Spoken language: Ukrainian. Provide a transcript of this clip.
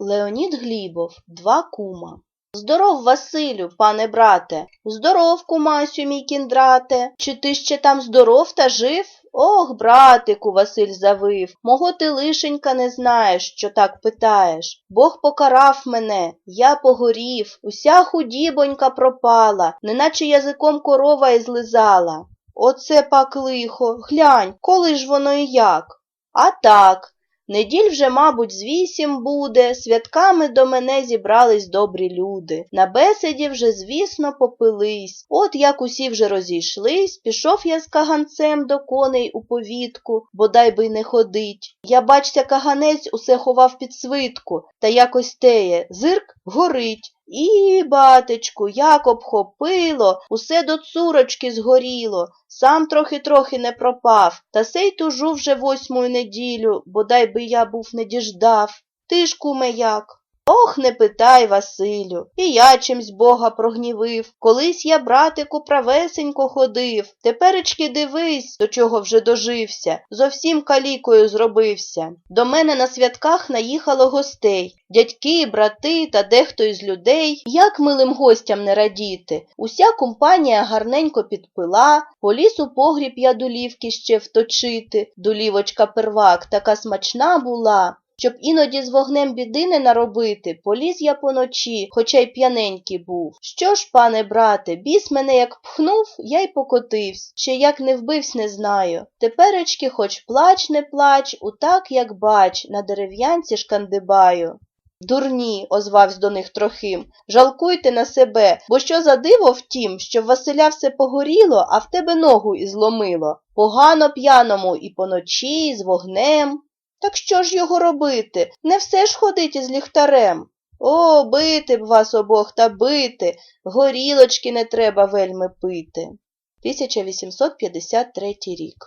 Леонід Глібов, два кума. Здоров, Василю, пане брате, здоров, кумасю, мій кіндрате. Чи ти ще там здоров та жив? Ох, братику, Василь завив, мого ти лишенька не знаєш, що так питаєш. Бог покарав мене, я погорів, уся худібонька пропала, неначе язиком корова і злизала. Оце пак лихо, глянь, коли ж воно і як? А так, неділь вже, мабуть, з вісім буде, святками до мене зібрались добрі люди. На бесіді вже, звісно, попились. От як усі вже розійшлись, пішов я з каганцем до коней у повітку, бодай би й не ходить. Я, бачся, каганець усе ховав під свитку, та якось теє, зирк горить. І, батечку, як обхопило, усе до цурочки згоріло, сам трохи-трохи не пропав, та сей тужу вже восьму неділю, бодай би я був не діждав. Ти ж, куме, як? Ох, не питай, Василю, і я чимсь Бога прогнівив. Колись я, братику, правесенько ходив. Теперечки дивись, до чого вже дожився, зовсім калікою зробився. До мене на святках наїхало гостей, дядьки, брати та дехто із людей. Як милим гостям не радіти? Уся компанія гарненько підпила, поліз у погріб я долівки ще вточити. Долівочка первак така смачна була. Щоб іноді з вогнем біди не наробити, поліз я поночі, хоча й п'яненький був. Що ж, пане брате, біс мене як пхнув, я й покотивсь, ще як не вбивсь, не знаю. Теперечки хоч плач, не плач, утак, як бач, на дерев'янці шкандибаю. Дурні, озвавсь до них Трохим, жалкуйте на себе, бо що за диво в тім, що в Василя все погоріло, а в тебе ногу і зломило. Погано п'яному і поночі, і з вогнем. Так що ж його робити? Не все ж ходить із ліхтарем. О, бити б вас обох та бити, горілочки не треба вельми пити. 1853 рік